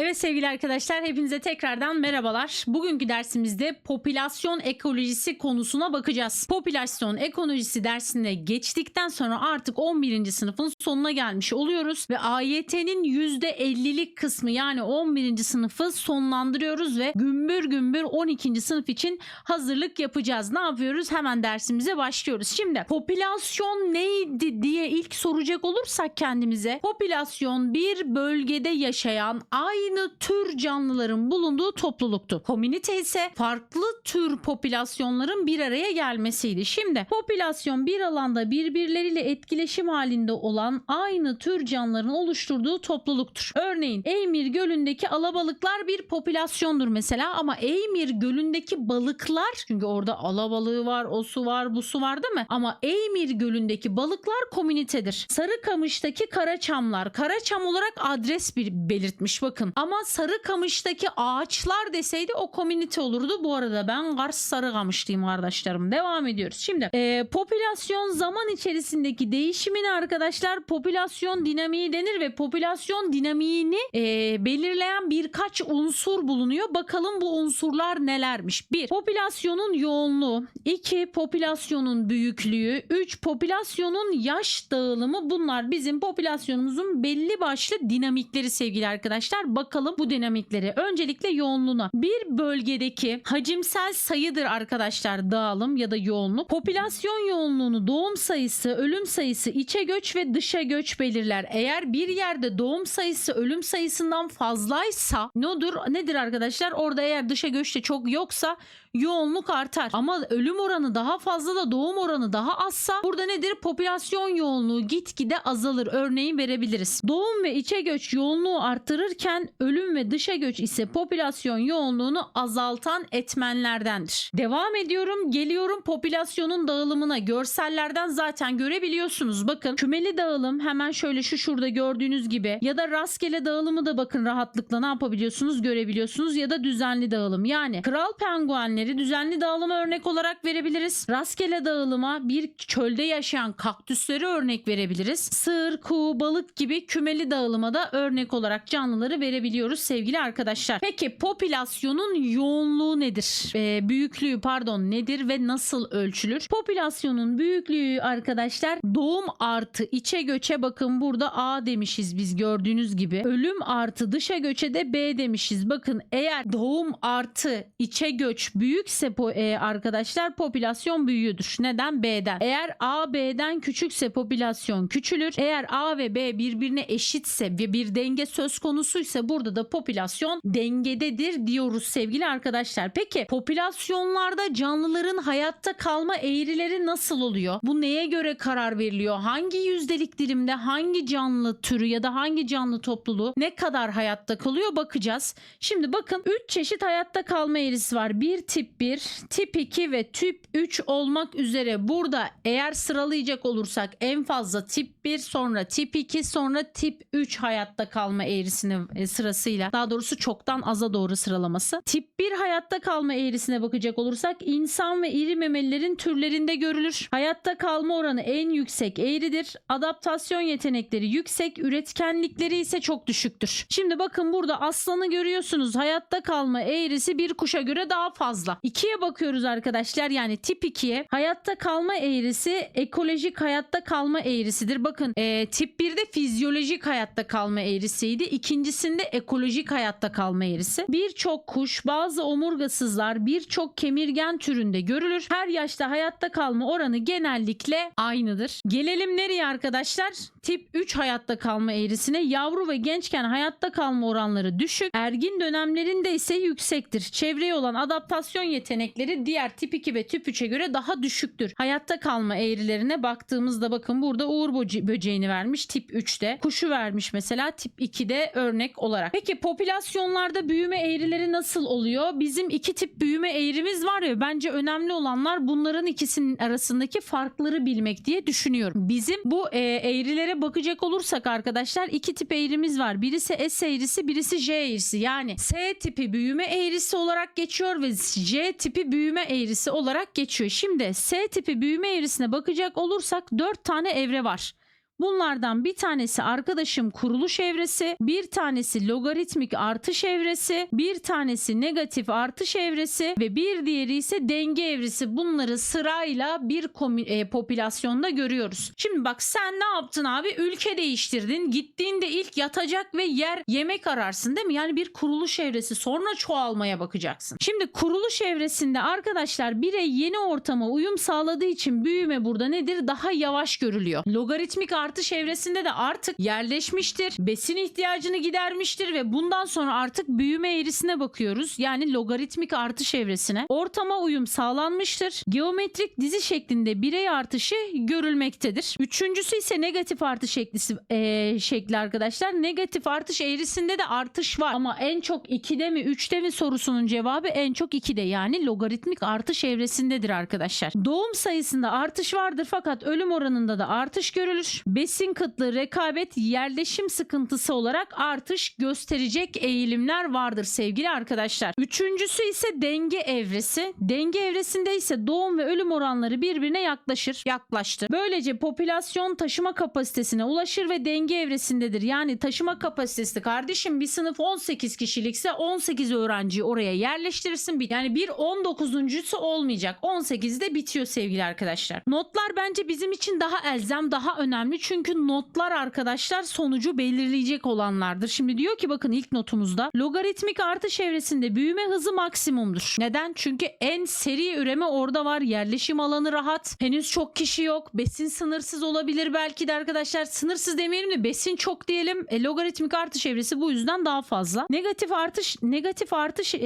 Evet sevgili arkadaşlar hepinize tekrardan merhabalar. Bugünkü dersimizde popülasyon ekolojisi konusuna bakacağız. Popülasyon ekolojisi dersine geçtikten sonra artık 11. sınıfın sonuna gelmiş oluyoruz ve AYT'nin %50'lik kısmı yani 11. sınıfı sonlandırıyoruz ve gümbür gümbür 12. sınıf için hazırlık yapacağız. Ne yapıyoruz? Hemen dersimize başlıyoruz. Şimdi popülasyon neydi diye ilk soracak olursak kendimize popülasyon bir bölgede yaşayan aynı tür canlıların bulunduğu topluluktu. Komünite ise farklı tür popülasyonların bir araya gelmesiydi. Şimdi popülasyon bir alanda birbirleriyle etkileşim halinde olan aynı tür canlıların oluşturduğu topluluktur. Örneğin Eymir Gölü'ndeki alabalıklar bir popülasyondur mesela ama Eymir Gölü'ndeki balıklar çünkü orada alabalığı var, o su var, bu su var değil mi? Ama Eymir Gölü'ndeki balıklar komünitedir. Sarıkamış'taki karaçamlar karaçam olarak adres bir belirtmiş bakın. Ama Sarıkamış'taki ağaçlar deseydi o komünite olurdu. Bu arada ben Kars Sarıkamışlıyım kardeşlerim. Devam ediyoruz. Şimdi e, popülasyon zaman içerisindeki değişimine arkadaşlar popülasyon dinamiği denir ve popülasyon dinamiğini e, belirleyen birkaç unsur bulunuyor. Bakalım bu unsurlar nelermiş? 1. Popülasyonun yoğunluğu. 2. Popülasyonun büyüklüğü. 3. Popülasyonun yaş dağılımı. Bunlar bizim popülasyonumuzun belli başlı dinamikleri sevgili arkadaşlar. Bakalım bu dinamikleri. Öncelikle yoğunluğuna. Bir bölgedeki hacimsel sayıdır arkadaşlar dağılım ya da yoğunluk. Popülasyon yoğunluğunu doğum sayısı, ölüm sayısı, içe göç ve dışa göç belirler. Eğer bir yerde doğum sayısı ölüm sayısından fazlaysa nedir, nedir arkadaşlar? Orada eğer dışa göçte çok yoksa yoğunluk artar. Ama ölüm oranı daha fazla da doğum oranı daha azsa burada nedir? Popülasyon yoğunluğu gitgide azalır. Örneğin verebiliriz. Doğum ve içe göç yoğunluğu arttırırken ölüm ve dışa göç ise popülasyon yoğunluğunu azaltan etmenlerdendir. Devam ediyorum. Geliyorum popülasyonun dağılımına. Görsellerden zaten görebiliyorsunuz. Bakın kümeli dağılım hemen şöyle şu şurada gördüğünüz gibi ya da rastgele dağılımı da bakın rahatlıkla ne yapabiliyorsunuz görebiliyorsunuz ya da düzenli dağılım. Yani kral penguenleri düzenli dağılıma örnek olarak verebiliriz. Rastgele dağılıma bir çölde yaşayan kaktüsleri örnek verebiliriz. Sığır, kuğu, balık gibi kümeli dağılıma da örnek olarak canlıları verebiliyoruz sevgili arkadaşlar. Peki popülasyonun yoğunluğu nedir? Ee, büyüklüğü pardon nedir ve nasıl ölçülür? Popülasyonun büyüklüğü arkadaşlar doğum artı içe göçe bakın burada A demişiz biz gördüğünüz gibi. Ölüm artı dışa göçe de B demişiz. Bakın eğer doğum artı içe göç büyükse e, arkadaşlar popülasyon büyüyordur. Neden? B'den. Eğer A B'den küçükse popülasyon küçülür. Eğer A ve B birbirine eşitse ve bir denge söz konusuysa burada da popülasyon dengededir diyoruz sevgili arkadaşlar. Peki popülasyonlarda canlıların hayatta kalma eğrileri nasıl oluyor? Bu neye göre karar veriliyor? Hangi yüzdelik dilimde hangi canlı türü ya da hangi canlı topluluğu ne kadar hayatta kalıyor bakacağız. Şimdi bakın 3 çeşit hayatta kalma eğrisi var. Bir tip 1, tip 2 ve tip 3 olmak üzere burada eğer sıralayacak olursak en fazla tip 1 sonra tip 2 sonra tip 3 hayatta kalma eğrisini e, sırasıyla daha doğrusu çoktan aza doğru sıralaması. Tip 1 hayatta kalma eğrisine bakacak olursak insan ve iri memelilerin türlerinde görülür. Hayatta kalma oranı en yüksek eğridir. Adaptasyon yetenekleri yüksek, üretkenlikleri ise çok düşüktür. Şimdi bakın burada aslanı görüyorsunuz. Hayatta kalma eğrisi bir kuşa göre daha fazla. 2'ye bakıyoruz arkadaşlar yani tip 2'ye. Hayatta kalma eğrisi ekolojik hayatta kalma eğrisidir. Bakın e, tip 1'de fizyolojik hayatta kalma eğrisiydi. İkincisinde ekolojik hayatta kalma eğrisi. Birçok kuş, bazı omurgasızlar, birçok kemirgen türünde görülür. Her yaşta hayatta kalma oranı genellikle aynıdır. Gelelim nereye arkadaşlar? Tip 3 hayatta kalma eğrisine. Yavru ve gençken hayatta kalma oranları düşük. Ergin dönemlerinde ise yüksektir. Çevreye olan adaptasyon yetenekleri diğer tip 2 ve tip 3'e göre daha düşüktür. Hayatta kalma eğrilerine baktığımızda bakın burada uğur böce- böceğini vermiş tip 3'te. Kuşu vermiş mesela tip 2'de örnek olarak. Peki popülasyonlarda büyüme eğrileri nasıl oluyor? Bizim iki tip büyüme eğrimiz var ya bence önemli olanlar bunların ikisinin arasındaki farkları bilmek diye düşünüyorum. Bizim bu e, eğrilere bakacak olursak arkadaşlar iki tip eğrimiz var. Birisi S eğrisi, birisi J eğrisi. Yani S tipi büyüme eğrisi olarak geçiyor ve J tipi büyüme eğrisi olarak geçiyor. Şimdi S tipi büyüme eğrisine bakacak olursak 4 tane evre var. Bunlardan bir tanesi arkadaşım kuruluş evresi, bir tanesi logaritmik artış evresi, bir tanesi negatif artış evresi ve bir diğeri ise denge evresi. Bunları sırayla bir e, popülasyonda görüyoruz. Şimdi bak sen ne yaptın abi? Ülke değiştirdin. Gittiğinde ilk yatacak ve yer yemek ararsın değil mi? Yani bir kuruluş evresi sonra çoğalmaya bakacaksın. Şimdi kuruluş evresinde arkadaşlar birey yeni ortama uyum sağladığı için büyüme burada nedir? Daha yavaş görülüyor. Logaritmik artış evresinde de artık yerleşmiştir. Besin ihtiyacını gidermiştir ve bundan sonra artık büyüme eğrisine bakıyoruz. Yani logaritmik artış evresine. Ortama uyum sağlanmıştır. Geometrik dizi şeklinde birey artışı görülmektedir. Üçüncüsü ise negatif artış şeklisi, eee, şekli arkadaşlar. Negatif artış eğrisinde de artış var. Ama en çok 2'de mi 3'te mi sorusunun cevabı en çok 2'de yani logaritmik artış evresindedir arkadaşlar. Doğum sayısında artış vardır fakat ölüm oranında da artış görülür. Besin kıtlığı, rekabet, yerleşim sıkıntısı olarak artış gösterecek eğilimler vardır sevgili arkadaşlar. Üçüncüsü ise denge evresi. Denge evresinde ise doğum ve ölüm oranları birbirine yaklaşır, yaklaştı. Böylece popülasyon taşıma kapasitesine ulaşır ve denge evresindedir. Yani taşıma kapasitesi kardeşim bir sınıf 18 kişilikse 18 öğrenciyi oraya yerleştirirsin. Yani bir 19.sü olmayacak. 18'de bitiyor sevgili arkadaşlar. Notlar bence bizim için daha elzem, daha önemli. Çünkü notlar arkadaşlar sonucu belirleyecek olanlardır. Şimdi diyor ki bakın ilk notumuzda logaritmik artış evresinde büyüme hızı maksimumdur. Neden? Çünkü en seri üreme orada var. Yerleşim alanı rahat. Henüz çok kişi yok. Besin sınırsız olabilir belki de arkadaşlar. Sınırsız demeyelim de besin çok diyelim. E, logaritmik artış evresi bu yüzden daha fazla. Negatif artış negatif artış e,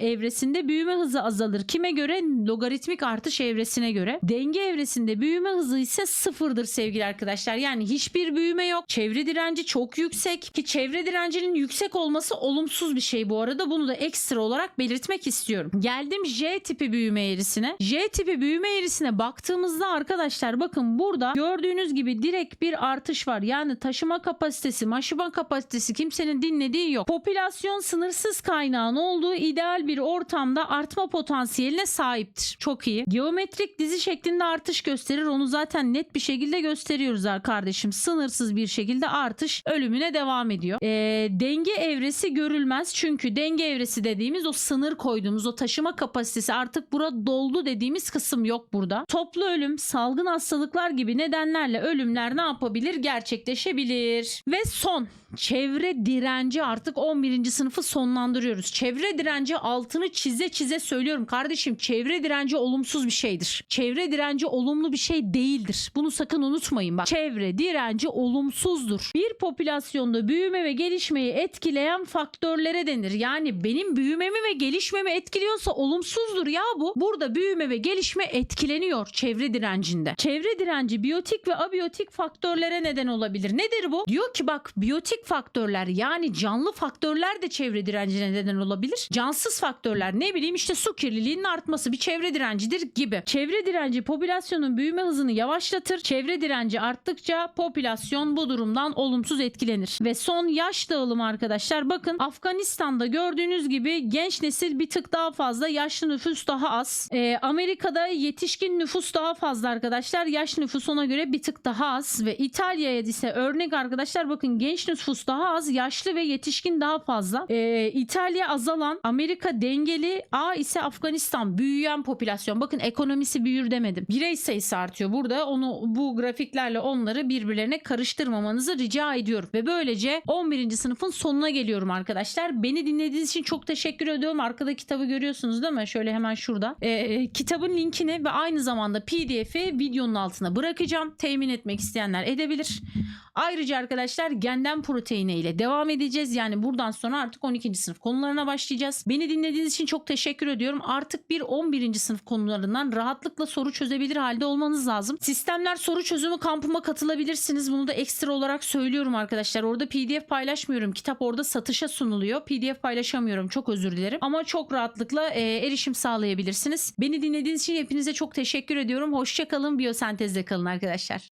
evresinde büyüme hızı azalır. Kime göre? Logaritmik artış evresine göre. Denge evresinde büyüme hızı ise sıfırdır sevgili arkadaşlar. Yani hiçbir büyüme yok. Çevre direnci çok yüksek ki çevre direncinin yüksek olması olumsuz bir şey bu arada. Bunu da ekstra olarak belirtmek istiyorum. Geldim J tipi büyüme eğrisine. J tipi büyüme eğrisine baktığımızda arkadaşlar bakın burada gördüğünüz gibi direkt bir artış var. Yani taşıma kapasitesi, maşıma kapasitesi kimsenin dinlediği yok. Popülasyon sınırsız kaynağın olduğu ideal bir ortamda artma potansiyeline sahiptir. Çok iyi. Geometrik dizi şeklinde artış gösterir. Onu zaten net bir şekilde gösteriyoruz ha kardeşim. Sınırsız bir şekilde artış ölümüne devam ediyor. Ee, denge evresi görülmez. Çünkü denge evresi dediğimiz o sınır koyduğumuz o taşıma kapasitesi artık bura doldu dediğimiz kısım yok burada. Toplu ölüm, salgın hastalıklar gibi nedenlerle ölümler ne yapabilir? Gerçekleşebilir. Ve son çevre direnci artık 11. sınıfı sonlandırıyoruz. Çevre direnci altını çize çize söylüyorum kardeşim çevre direnci olumsuz bir şeydir. Çevre direnci olumlu bir şey değildir. Bunu sakın unutmayın bak. Çevre direnci olumsuzdur. Bir popülasyonda büyüme ve gelişmeyi etkileyen faktörlere denir. Yani benim büyümemi ve gelişmemi etkiliyorsa olumsuzdur ya bu. Burada büyüme ve gelişme etkileniyor çevre direncinde. Çevre direnci biyotik ve abiyotik faktörlere neden olabilir. Nedir bu? Diyor ki bak biyotik faktörler yani canlı faktörler de çevre direncine neden olabilir. Cansız faktörler ne bileyim işte su kirliliğinin artması bir çevre direncidir gibi. Çevre direnci popülasyonun büyüme hızını yavaşlatır. Çevre direnci arttıkça popülasyon bu durumdan olumsuz etkilenir. Ve son yaş dağılımı arkadaşlar bakın Afganistan'da gördüğünüz gibi genç nesil bir tık daha fazla yaşlı nüfus daha az. Ee, Amerika'da yetişkin nüfus daha fazla arkadaşlar. Yaş nüfus ona göre bir tık daha az ve İtalya'ya ise örnek arkadaşlar bakın genç nüfus daha az, yaşlı ve yetişkin daha fazla. Ee, İtalya azalan, Amerika dengeli, A ise Afganistan büyüyen popülasyon. Bakın ekonomisi büyür demedim. Birey sayısı artıyor. Burada onu bu grafiklerle onları birbirlerine karıştırmamanızı rica ediyorum. Ve böylece 11. sınıfın sonuna geliyorum arkadaşlar. Beni dinlediğiniz için çok teşekkür ediyorum. Arkada kitabı görüyorsunuz değil mi? Şöyle hemen şurada. Ee, kitabın linkini ve aynı zamanda PDF'i videonun altına bırakacağım. Temin etmek isteyenler edebilir. Ayrıca arkadaşlar genden proteine ile devam edeceğiz. Yani buradan sonra artık 12. sınıf konularına başlayacağız. Beni dinlediğiniz için çok teşekkür ediyorum. Artık bir 11. sınıf konularından rahatlıkla soru çözebilir halde olmanız lazım. Sistemler soru çözümü kampıma katılabilirsiniz. Bunu da ekstra olarak söylüyorum arkadaşlar. Orada PDF paylaşmıyorum. Kitap orada satışa sunuluyor. PDF paylaşamıyorum. Çok özür dilerim. Ama çok rahatlıkla e, erişim sağlayabilirsiniz. Beni dinlediğiniz için hepinize çok teşekkür ediyorum. Hoşçakalın. Biyosentezde kalın arkadaşlar.